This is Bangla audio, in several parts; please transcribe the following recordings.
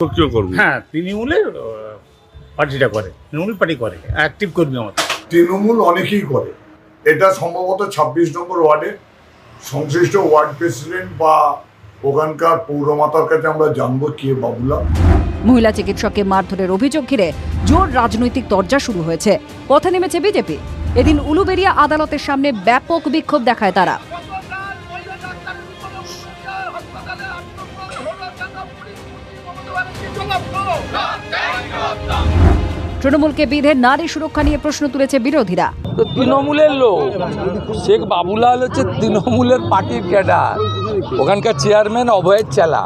সক্রিয় কর্মী। হ্যাঁ তৃণমূলের পার্টিটা করে তৃণমূল পার্টি করে অ্যাক্টিভ কর্মী আমাদের। তৃণমূল অনেকেই করে। এটা সম্ভবত ছাব্বিশ নম্বর ওয়ার্ডে সংশ্লিষ্ট ওয়ার্ড প্রেসিডেন্ট বা ওখানকার পৌরমাতার কাছে আমরা জানব কে বাবুলা মহিলা চিকিৎসককে মারধরের অভিযোগ ঘিরে জোর রাজনৈতিক তরজা শুরু হয়েছে। পথে নেমেছে বিজেপি। এদিন উলুবেরিয়া আদালতের সামনে ব্যাপক বিক্ষোভ দেখায় তারা। তৃণমূলকে বিধে নারী সুরক্ষা নিয়ে প্রশ্ন তুলেছে বিরোধীরা। তো তৃণমূলের লোক শেখ বাবুলাল হচ্ছে তৃণমূলের পার্টির ক্যাডার। ওখানকার চেয়ারম্যান অভয়ের চালা।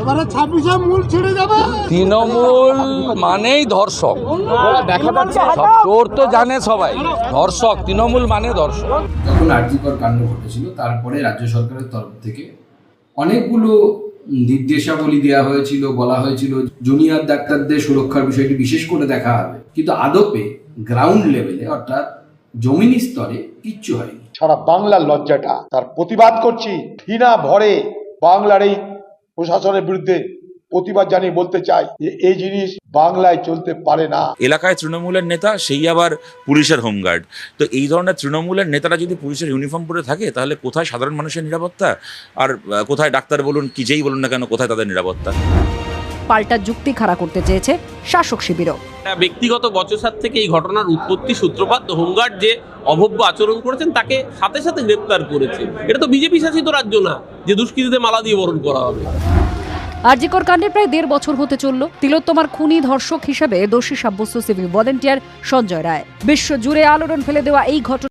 এবারে ছাব্বিশে মূল ছেড়ে যাবে। তৃণমূল মানেই ধর্ষক। সব চোর তো জানে সবাই ধর্ষক তৃণমূল মানে ধর্ষক। যখন আর্যিকর কাণ্ড ঘটেছিল তারপরে রাজ্য সরকারের তরফ থেকে অনেকগুলো নির্দেশাবলী দেওয়া হয়েছিল, বলা হয়েছিল, জুনিয়র ডাক্তারদের সুরক্ষার বিষয়টি বিশেষ করে দেখা হবে। কিন্তু আদপে গ্রাউন্ড লেভেলে অর্থাৎ জমিনি স্তরে, কিচ্ছু হয়নি। সারা বাংলার লজ্জাটা, তার প্রতিবাদ করছি ঘৃণা ভরে বাংলার এই প্রশাসনের বিরুদ্ধে প্রতিবাদ জানিয়ে বলতে চাই যে এই জিনিস বাংলায় চলতে পারে না। এলাকায় তৃণমূলের নেতা সেই আবার পুলিশের হোমগার্ড। তো এই ধরনের তৃণমূলের নেতারা যদি পুলিশের ইউনিফর্ম পরে থাকে তাহলে কোথায় সাধারণ মানুষের নিরাপত্তা? আর কোথায় ডাক্তার বলুন কি যেই বলুন না কেন কোথায় তাদের নিরাপত্তা? পাল্টা যুক্তি খাড়া করতে চেয়েছে শাসক শিবিরও। ব্যক্তিগত বচসার থেকে এই ঘটনার উৎপত্তি সূত্রপাত হোমগার্ড যে অভব্য আচরণ করেছেন তাকে সাথে সাথে গ্রেপ্তার করেছে। এটা তো বিজেপি শাসিত রাজ্য না যে দুষ্কৃতীদের মালা দিয়ে বরণ করা হবে। আরজিকর কাণ্ডে প্রায় দেড় বছর হতে চলল। তিলোত্তমার খুনি ধর্ষক হিসেবে দোষী সাব্যস্ত সিভিল ভলেন্টিয়ার সঞ্জয় রায়। বিশ্ব জুড়ে আলোড়ন ফেলে দেওয়া এই ঘটনা